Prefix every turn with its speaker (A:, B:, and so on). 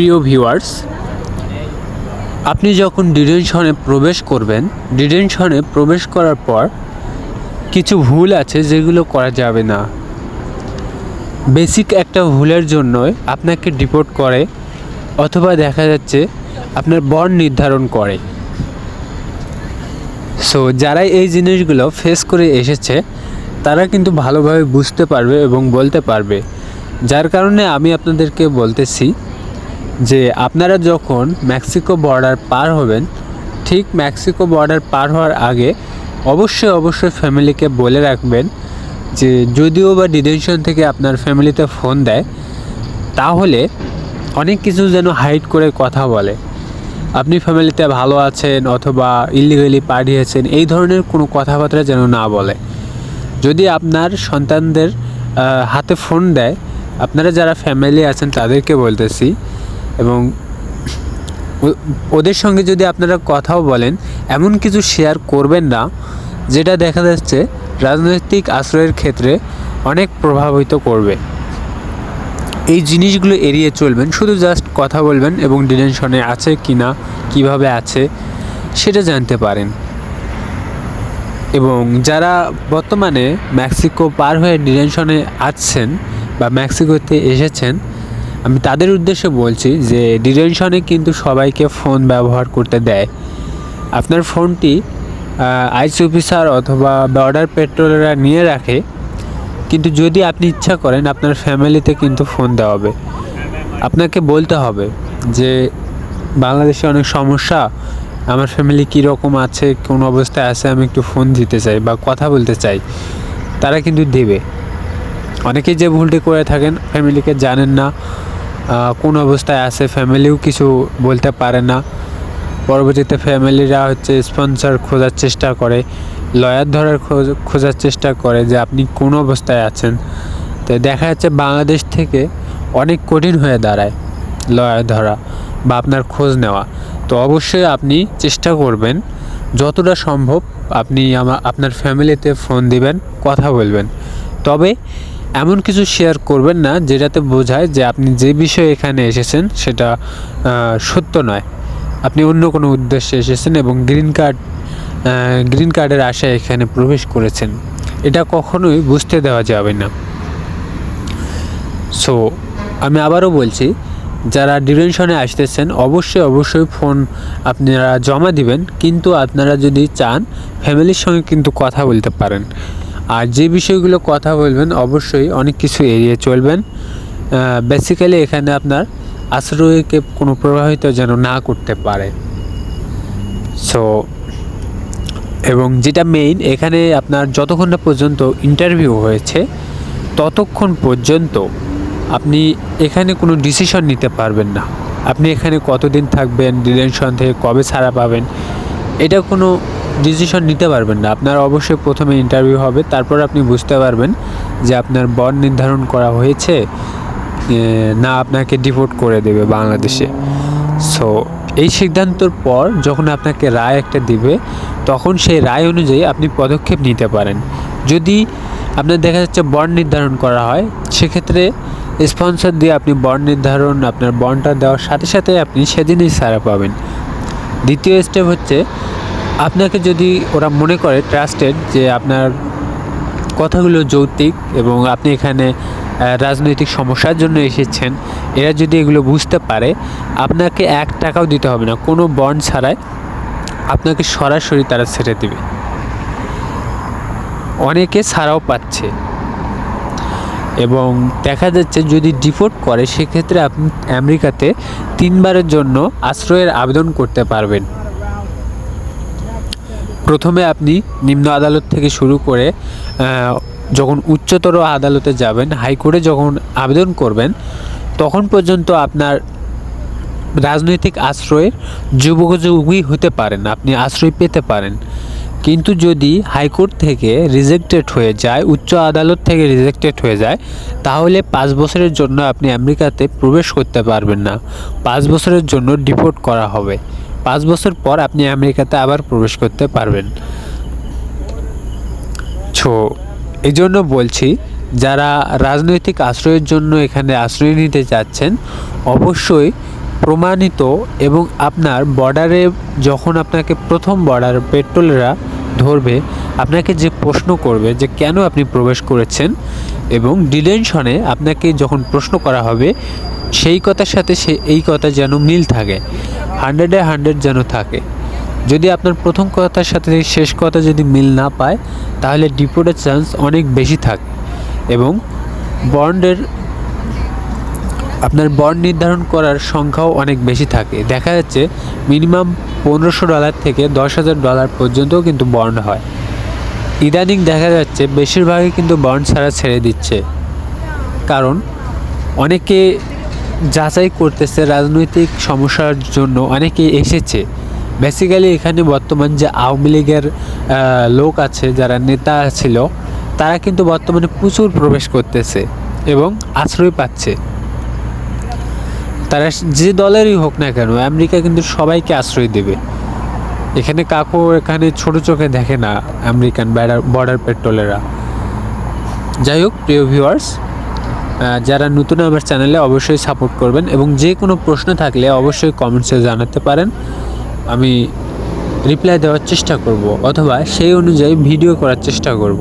A: প্রিয় ভিউয়ার্স, আপনি যখন ডিটেনশনে প্রবেশ করবেন ডিটেনশনে প্রবেশ করার পর কিছু ভুল আছে যেগুলো করা যাবে না। বেসিক একটা ভুলের জন্যই আপনাকে ডিপোর্ট করে অথবা দেখা যাচ্ছে আপনার বন্ড নির্ধারণ করে। সো যারা এই জিনিসগুলো ফেস করে এসেছে, তারা কিন্তু ভালোভাবে বুঝতে পারবে এবং বলতে পারবে। যার কারণে আমি আপনাদেরকে বলতেছি যে আপনারা যখন মেক্সিকো বর্ডার পার হবেন, ঠিক মেক্সিকো বর্ডার পার হওয়ার আগে অবশ্যই অবশ্যই ফ্যামিলিকে বলে রাখবেন যে যদিও বা ডিটেনশন থেকে আপনার ফ্যামিলিতে ফোন দেয়, তাহলে অনেক কিছু যেন হাইড করে কথা বলে। আপনি ফ্যামিলিতে ভালো আছেন অথবা ইলিগালি পাঠিয়েছেন, এই ধরনের কোনো কথাবার্তা যেন না বলে। যদি আপনার সন্তানদের হাতে ফোন দেয়, আপনারা যারা ফ্যামিলি আছেন তাদেরকে বলতেছি এবং ওদের সঙ্গে যদি আপনারা কথাও বলেন, এমন কিছু শেয়ার করবেন না, যেটা দেখা যাচ্ছে রাজনৈতিক আশ্রয়ের ক্ষেত্রে অনেক প্রভাবিত করবে। এই জিনিসগুলো এড়িয়ে চলবেন, শুধু জাস্ট কথা বলবেন এবং ডিটেনশনে আছে কি না কীভাবে আছে, সেটা জানতে পারেন। এবং যারা বর্তমানে মেক্সিকো পার হয়ে ডিটেনশনে আছেন বা মেক্সিকোতে এসেছেন আমি তাদের উদ্দেশ্যে বলছি যে ডিটেনশনে কিন্তু সবাইকে ফোন ব্যবহার করতে দেয়। আপনার ফোনটি আইস অফিসার অথবা বর্ডার পেট্রোলেরা নিয়ে রাখে। কিন্তু যদি আপনি ইচ্ছা করেন, আপনার ফ্যামিলিতে কিন্তু ফোন দেওয়া হবে। আপনাকে বলতে হবে যে, বাংলাদেশে অনেক সমস্যা। আমার ফ্যামিলি কী রকম আছে, কোন অবস্থায় আছে, আমি একটু ফোন দিতে চাই বা কথা বলতে চাই। তারা কিন্তু দেবে। অনেকেই যে ভুলটি করে থাকেন ফ্যামিলিকে জানেন না কোন অবস্থায় আছে ফ্যামিলিও কিছু বলতে পারে না। পরবর্তীতে ফ্যামিলিরা হচ্ছে স্পন্সর খোঁজার চেষ্টা করে লয়ার ধরার খোঁজ- খোঁজার চেষ্টা করে যে আপনি কোন অবস্থায় আছেন। তো দেখা যাচ্ছে বাংলাদেশ থেকে অনেক কঠিন হয়ে দাঁড়ায় লয়ার ধরা বা আপনার খোঁজ নেওয়া। তো অবশ্যই আপনি চেষ্টা করবেন, যতটা সম্ভব আপনি আমা- আপনার ফ্যামিলিতে ফোন দিবেন, কথা বলবেন। তবে এমন কিছু শেয়ার করবেন না যেটাতে বোঝায় যে আপনি যে বিষয়ে এখানে এসেছেন সেটা সত্য নয়। আপনি অন্য কোনো উদ্দেশ্যে এসেছেন এবং গ্রিন কার্ড গ্রিন কার্ডের আশায় এখানে প্রবেশ করেছেন। এটা কখনোই বুঝতে দেওয়া যাবে না। সো আমি আবারও বলছি, যারা ডিটেনশনে আসতেছেন, অবশ্যই অবশ্যই ফোন আপনারা জমা দিবেন, কিন্তু আপনারা যদি চান ফ্যামিলির সঙ্গে কিন্তু কথা বলতে পারেন। আর যে বিষয়গুলো কথা বলবেন, অবশ্যই অনেক কিছু এড়িয়ে চলবেন। বেসিক্যালি এখানে আপনার আশ্রয়কে কোনো প্রভাবিত যেন না করতে পারে। সো এবং যেটা মেইন এখানে আপনার যতক্ষণ না পর্যন্ত ইন্টারভিউ হয়েছে, ততক্ষণ পর্যন্ত আপনি এখানে কোনো ডিসিশন নিতে পারবেন না। আপনি এখানে কতদিন থাকবেন ডিটেনশন থেকে কবে ছাড়া পাবেন, এটা কোনো ডিসিশন নিতে পারবেন না। আপনার অবশ্যই প্রথমে ইন্টারভিউ হবে, তারপর আপনি বুঝতে পারবেন যে আপনার বন নির্ধারণ করা হয়েছে না আপনাকে ডিপোর্ট করে দেবে বাংলাদেশে। সো এই সিদ্ধান্তর পর যখন আপনাকে রায় একটা দিবে, তখন সেই রায় অনুযায়ী আপনি পদক্ষেপ নিতে পারেন। যদি আপনার দেখা যাচ্ছে বন্ড নির্ধারণ করা হয়, সেক্ষেত্রে স্পন্সর দিয়ে আপনি বন্ড নির্ধারণ, আপনার বন্ডটা দেওয়ার সাথে সাথে আপনি সেদিনই সারা পাবেন। দ্বিতীয় স্টেপ হচ্ছে আপনাকে যদি ওরা মনে করে ট্রাস্টেড যে আপনার কথাগুলো যৌক্তিক এবং আপনি এখানে রাজনৈতিক সমস্যার জন্য এসেছেন, এরা যদি এগুলো বুঝতে পারে, আপনাকে এক টাকাও দিতে হবে না। কোনো বন্ড ছাড়াই আপনাকে সরাসরি তারা ছেড়ে দেবে। অনেকে ছাড়াও পাচ্ছে। এবং দেখা যাচ্ছে যদি ডিপোর্ট করে, সেক্ষেত্রে আপনি আমেরিকাতে তিনবারের জন্য আশ্রয়ের আবেদন করতে পারবেন। প্রথমে আপনি নিম্ন আদালত থেকে শুরু করে যখন উচ্চতর আদালতে যাবেন, হাইকোর্টে যখন আবেদন করবেন, তখন পর্যন্ত আপনার রাজনৈতিক আশ্রয়ের যুবকযোগী হতে পারেন, আপনি আশ্রয় পেতে পারেন। কিন্তু যদি হাইকোর্ট থেকে রিজেক্টেড হয়ে যায়, উচ্চ আদালত থেকে রিজেক্টেড হয়ে যায়, তাহলে পাঁচ বছরের জন্য আপনি আমেরিকাতে প্রবেশ করতে পারবেন না। পাঁচ বছরের জন্য ডিপোর্ট করা হবে। পাঁচ বছর পর আপনি আমেরিকাতে আবার প্রবেশ করতে পারবেন। ছো এই জন্য বলছি, যারা রাজনৈতিক আশ্রয়ের জন্য এখানে আশ্রয় নিতে চাচ্ছেন, অবশ্যই প্রমাণিত এবং আপনার বর্ডারে যখন আপনাকে প্রথম বর্ডার পেট্রোলেরা ধরবে, আপনাকে যে প্রশ্ন করবে যে কেন আপনি প্রবেশ করেছেন এবং ডিটেনশনে আপনাকে যখন প্রশ্ন করা হবে, সেই কথার সাথে সে, এই কথা যেন মিল থাকে। হান্ড্রেডে হান্ড্রেড যেন থাকে। যদি আপনার প্রথম কথার সাথে শেষ কথা যদি মিল না পায়, তাহলে ডিপোর্টের চান্স অনেক বেশি থাকে এবং বন্ডের, আপনার বন্ড নির্ধারণ করার সংখ্যাও অনেক বেশি থাকে। দেখা যাচ্ছে মিনিমাম পনেরোশো ডলার থেকে দশ হাজার ডলার পর্যন্তও কিন্তু বন্ড হয়। ইদানিং দেখা যাচ্ছে বেশিরভাগই কিন্তু বন্ড ছাড়া ছেড়ে দিচ্ছে। কারণ অনেকে যাচাই করতেছে রাজনৈতিক সমস্যার জন্য। অনেকে এসেছে। বেসিক্যালি এখানে বর্তমান যে আওয়ামী লীগের লোক আছে, যারা নেতা ছিল, তারা কিন্তু বর্তমানে প্রচুর প্রবেশ করতেছে এবং আশ্রয় পাচ্ছে। তারা যে দলেরই হোক না কেন, আমেরিকা কিন্তু সবাইকে আশ্রয় দেবে। এখানে কাকু এখানে ছোট চোখে দেখে না আমেরিকান বর্ডার পেট্রোলেরা যাই হোক, প্রিয় ভিউয়ার্স যারা নতুন আমার চ্যানেলে অবশ্যই সাপোর্ট করবেন এবং যে কোনো প্রশ্ন থাকলে অবশ্যই কমেন্টসে জানাতে পারেন। আমি রিপ্লাই দেওয়ার চেষ্টা করব অথবা সেই অনুযায়ী ভিডিও করার চেষ্টা করব।